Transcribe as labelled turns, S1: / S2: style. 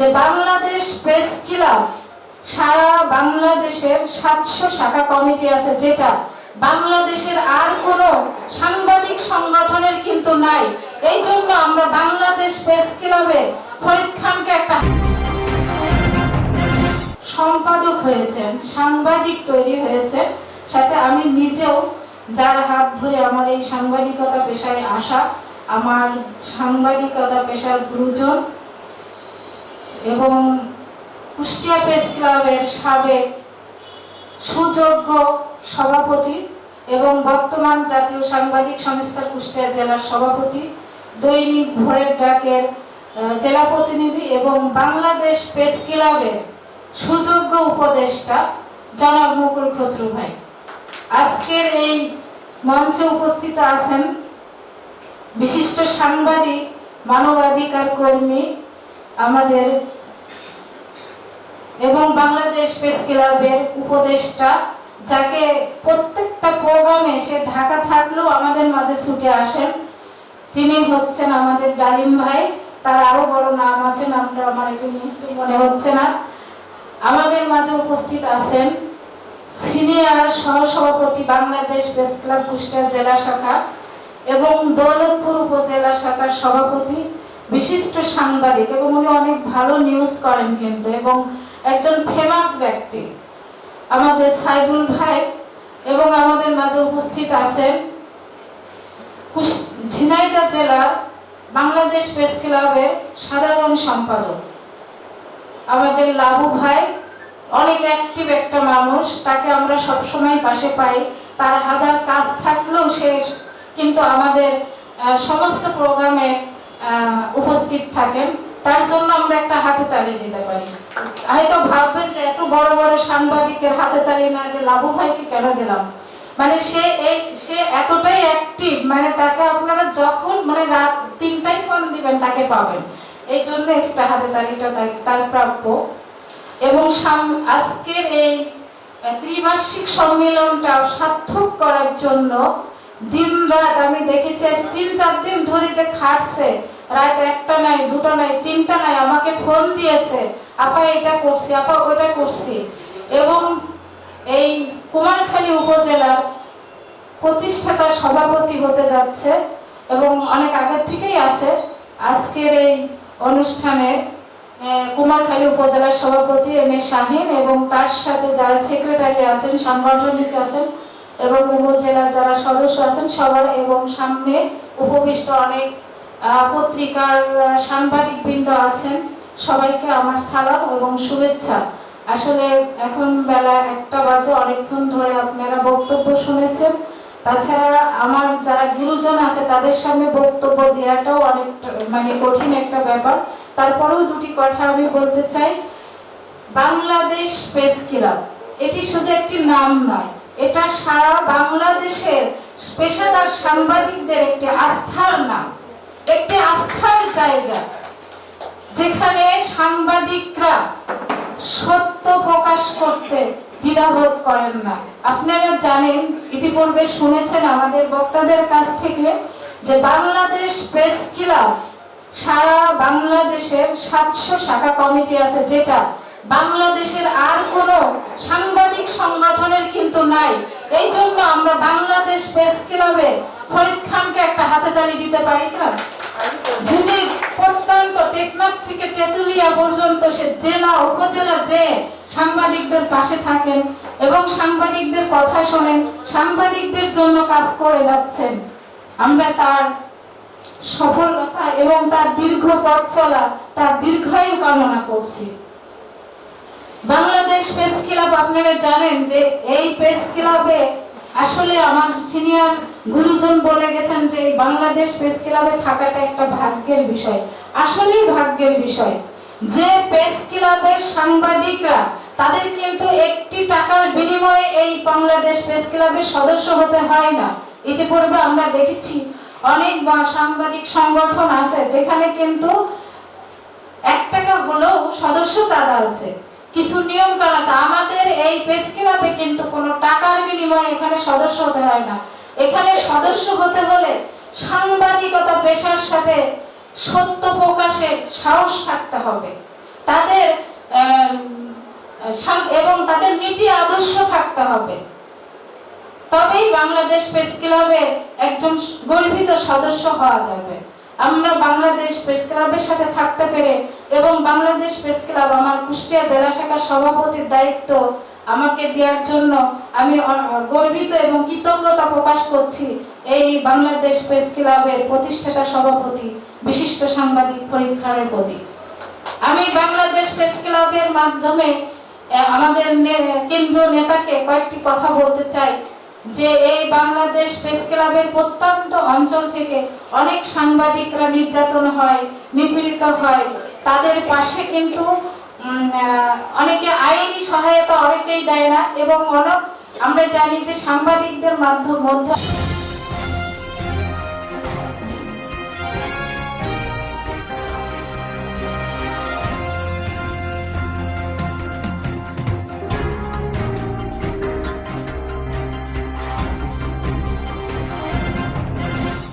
S1: যে Bangladesh press club, সারা বাংলাদেশের সাতশো শাখা কমিটি আছে যেটা বাংলাদেশের আর কোনো সাংবাদিক সংগঠনের কিন্তু নাই। এই জন্য আমরা বাংলাদেশ প্রেস ক্লাবে ফরিদ খানকে একটা সম্পাদক হয়েছেন, সাংবাদিক তৈরি হয়েছে সাথে আমি নিজেও যার হাত ধরে আমার এই সাংবাদিকতা পেশায় আসা, আমার সাংবাদিকতা পেশার গুরুজন এবং কুষ্টিয়া প্রেস ক্লাবের সাবেক সুযোগ্য সভাপতি এবং বর্তমান জাতীয় সাংবাদিক সংস্থার কুষ্টিয়া জেলার সভাপতি, দৈনিক ভোরের ডাকের জেলা প্রতিনিধি এবং বাংলাদেশ প্রেস ক্লাবের সুযোগ্য উপদেষ্টা জনাব মুকুল খসরু ভাই। আজকের এই মঞ্চে উপস্থিত আছেন বিশিষ্ট সাংবাদিক, মানবাধিকার কর্মী, আমাদের এবং বাংলাদেশ প্রেস ক্লাবের উপদেষ্টা, যাকে প্রত্যেকটা প্রোগ্রামে সে ঢাকা থাকলেও আমাদের মাঝে ছুটে আসেন, তিনি হচ্ছেন আমাদের ডালিম ভাই। তার আরও বড় নাম আছে, নামটা আমার মুহূর্তে মনে হচ্ছে না। আমাদের মাঝে উপস্থিত আছেন সিনিয়র সহসভাপতি বাংলাদেশ প্রেস ক্লাব কুষ্টিয়া জেলা শাখা এবং দৌলতপুর উপজেলা শাখার সভাপতি, বিশিষ্ট সাংবাদিক এবং উনি অনেক ভালো নিউজ করেন কিন্তু এবং একজন ফেমাস ব্যক্তি। আমাদের সাইদুল ভাই এবং আমাদের মাঝে উপস্থিত আছেন কুশ- জেলা বাংলাদেশ প্রেস ক্লাবের সাধারণ সম্পাদক। আমাদের লাবু ভাই অনেক অ্যাক্টিভ একটা মানুষ, তাকে আমরা সবসময় পাশে পাই। তার হাজার কাজ থাকলেও সে কিন্তু আমাদের সমস্ত প্রোগ্রামে উপস্থিত থাকেন। তার জন্য আমরা একটা হাতে তালি দিতে পারি। হয়তো ভাববেন যে এত বড় বড় সাংবাদিকের হাতে তালি দিয়ে লাবু ভাইকে কেন দিলাম? মানে সে এই, সে এতটাই অ্যাক্টিভ মানে তাকে আপনারা যখন মানে রাত তিনটায় ফোন দিবেন, তাকে পাবেন। এই জন্য এক্সট্রা হাতে তালিটা তার প্রাপ্য। এবং আজকের এই ত্রিবার্ষিক সম্মেলনটা সার্থক করার জন্য দিন রাত আমি দেখেছি তিন চার দিন ধরে যে খাটছে। রাত একটা নাই, দুটো নাই, তিনটা নাই, আমাকে ফোন দিয়েছে, আপা এটা করছি, আপা ওটা করছি। এবং এই কুমারখালী উপজেলার প্রতিষ্ঠাতা সভাপতি হতে যাচ্ছে এবং অনেক আগের থেকেই আছে। আজকের এই অনুষ্ঠানে কুমারখালী উপজেলার সভাপতি এম এ শাহিন এবং তার সাথে যারা সেক্রেটারি আছেন, সাংগঠনিক আছেন এবং উপজেলার যারা সদস্য আছেন সবাই এবং সামনে উপবিষ্ট অনেক পত্রিকার সাংবাদিক বৃন্দ আছেন। সবাইকে আমার সালাম এবং শুভেচ্ছা। আসলে এখন বেলা একটা বাজে, অনেকক্ষণ ধরে আপনারা বক্তব্য শুনেছেন। তাছাড়া আমার যারা গুরুজন আছে, তাদের সামনে বক্তব্য দেওয়াটাও অনেক মানে কঠিন একটা ব্যাপার। তারপরেও দুটি কথা আমি বলতে চাই। বাংলাদেশ প্রেস ক্লাব, এটি শুধু একটি নাম নয়, এটা সারা বাংলাদেশের পেশাদার সাংবাদিকদের একটি আস্থার নাম। একটি আস্থার জায়গা, যেখানে সাংবাদিকরা সত্য প্রকাশ করতে দ্বিধাবোধ করেন না। আপনারা জানেন, ইতিপূর্বে শুনেছেন আমাদের বক্তাদের কাছ থেকে যে বাংলাদেশ প্রেস ক্লাব, সারা বাংলাদেশের সাতশো শাখা কমিটি আছে যেটা বাংলাদেশের আর কোনো সাংবাদিক সংগঠনের কিন্তু নাই। এই জন্য আমরা বাংলাদেশ প্রেস ক্লাবে ফরিদ খানকে একটা হাতে তালি দিতে পারি না? যিনি প্রত্যন্ত টেকনাফ থেকে তেতুলিয়া পর্যন্ত সে জেলা, উপজেলা যে সাংবাদিকদের পাশে থাকেন এবং সাংবাদিকদের কথা শোনেন, সাংবাদিকদের জন্য কাজ করে যাচ্ছেন, আমরা তার সফলতা এবং তার দীর্ঘ পথ চলা, তার দীর্ঘায়ু কামনা করছি। বাংলাদেশ প্রেস ক্লাব আপনারা জানেন যে এই প্রেস ক্লাবে আসলে আমার সিনিয়র গুরুজন বলে গেছেন যে বাংলাদেশ প্রেস ক্লাবে থাকাটা একটা ভাগ্যের বিষয়। আসলেই ভাগ্যের বিষয়। যে প্রেস ক্লাবের সাংবাদিকরা, তাদের কিন্তু একটি টাকার বিনিময়ে এই বাংলাদেশ প্রেস ক্লাবের সদস্য হতে হয় না। ইতিপূর্বে আমরা দেখেছি অনেক সাংবাদিক সংগঠন আছে যেখানে কিন্তু এক টাকা হলেও সদস্য চাঁদা আছে। কিছু নিয়ম কানুন আছে। আমাদের এই প্রেস ক্লাবে কিন্তু কোনো টাকার বিনিময়ে এখানে সদস্য হতে হয় না। এখানে সদস্য হতে হলে সাংবাদিকতা পেশার সাথে সত্য প্রকাশে সাহস থাকতে হবে। তাদের এবং তাদের নীতি আদর্শ থাকতে হবে। তবেই বাংলাদেশ প্রেস ক্লাবের একজন গর্বিত সদস্য হওয়া যাবে। আমরা বাংলাদেশ প্রেস ক্লাবের সাথে থাকতে পেরে এবং বাংলাদেশ প্রেস ক্লাব আমার কুষ্টিয়া জেলা শাখার সভাপতির দায়িত্ব আমাকে দেওয়ার জন্য আমি গর্বিত এবং কৃতজ্ঞতা প্রকাশ করছি এই বাংলাদেশ প্রেস ক্লাবের প্রতিষ্ঠাতা সভাপতি, বিশিষ্ট সাংবাদিক ফরিদ খানের প্রতি। আমি বাংলাদেশ প্রেস ক্লাবের মাধ্যমে আমাদের কেন্দ্র নেতাকে কয়েকটি কথা বলতে চাই। যে এই বাংলাদেশ প্রেস ক্লাবের প্রত্যন্ত অঞ্চল থেকে অনেক সাংবাদিকরা নির্যাতন হয়, নিপীড়িত হয়। তাদের পাশে কিন্তু অনেকে আইনি সহায়তা অনেকেই দেয় না এবং অনেক আমরা জানি যে সাংবাদিকদের মাধ্যম মধ্যে